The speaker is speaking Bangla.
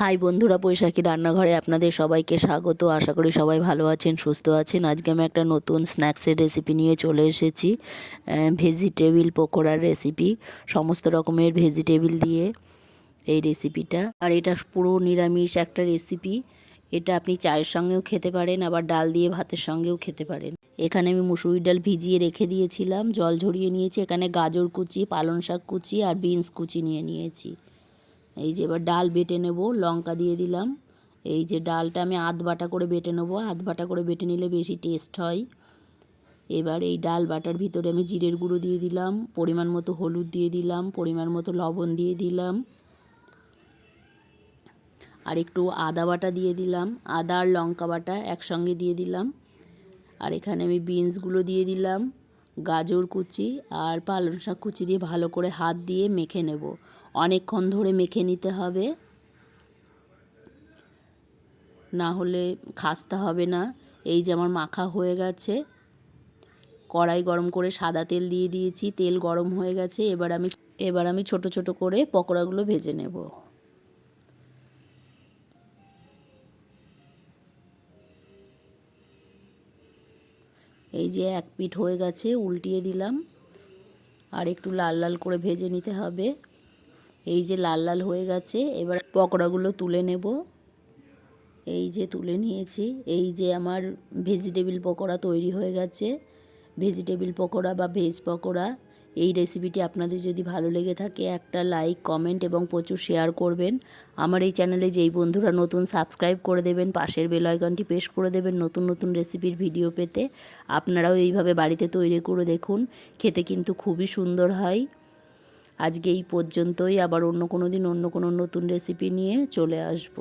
হাই বন্ধুরা, বৈশাখী রান্নাঘরে আপনাদের সবাইকে স্বাগত। আশা করি সবাই ভালো আছেন, সুস্থ আছেন। আজকে আমি একটা নতুন স্ন্যাক্সের রেসিপি নিয়ে চলে এসেছি ভেজিটেবিল পকোড়ার রেসিপি সমস্ত রকমের ভেজিটেবিল দিয়ে এই রেসিপিটা আর এটা পুরো নিরামিষ একটা রেসিপি এটা আপনি চায়ের সঙ্গেও খেতে পারেন, আবার ডাল দিয়ে ভাতের সঙ্গেও খেতে পারেন। এখানে আমি মুসুরির ডাল ভিজিয়ে রেখে দিয়েছিলাম, জল ঝরিয়ে নিয়েছি। এখানে গাজর কুচি, পালং শাক কুচি আর বিনস কুচি নিয়ে নিয়েছি। এই যে এবার ডাল বেটে নেব, লঙ্কা দিয়ে দিলাম। এই যে ডালটা আমি আধ বাটা করে বেটে নেব, আধ বাটা করে বেটে নিলে বেশি টেস্ট হয়। এবার এই ডাল বাটার ভিতরে আমি জিরের গুঁড়ো দিয়ে দিলাম, পরিমাণ মতো হলুদ দিয়ে দিলাম, পরিমাণ মতো লবণ দিয়ে দিলাম। আর একটু আদা বাটা দিয়ে দিলাম, আদা আর লঙ্কা বাটা একসঙ্গে দিয়ে দিলাম। আর এখানে আমি বিনসগুলো দিয়ে দিলাম। গাজর কুচি আর পালং শাক কুচি দিয়ে ভালো করে হাত দিয়ে মেখে নেব। অনেকক্ষণ ধরে মেখে নিতে হবে। না হলে খাস্তা হবে না। এই যে আমার মাখা হয়ে গেছে। কড়াই গরম করে সাদা তেল দিয়ে দিয়েছি। তেল গরম হয়ে গেছে। এবার আমি এবার আমি ছোট ছোট করে পকোড়াগুলো ভেজে নেব। এই যে এক পিট হয়ে গেছে, উল্টিয়ে দিলাম। আর একটু লাল লাল করে ভেজে নিতে হবে। এই যে লাল লাল হয়ে গেছে, এবার পকোড়াগুলো তুলে নেব। এই যে তুলে নিয়েছি। এই যে আমার ভেজিটেবিল পকোড়া তৈরি হয়ে গেছে। ভেজিটেবিল পকোড়া বা ভেজ পকোড়া। এই রেসিপিটি আপনাদের যদি ভালো লেগে থাকে, একটা লাইক কমেন্ট এবং প্রচুর শেয়ার করবেন। আমার এই চ্যানেলে যেই বন্ধুরা নতুন সাবস্ক্রাইব করে দেবেন, পাশের বেল আইকনটি প্রেস করে দেবেন নতুন নতুন রেসিপির ভিডিও পেতে, আপনারাও এইভাবে বাড়িতে তৈরি করে দেখুন, খেতে কিন্তু খুবই সুন্দর হয়। আজকে এই পর্যন্তই, আবার অন্য কোনো দিন অন্য কোনো নতুন রেসিপি নিয়ে চলে আসব।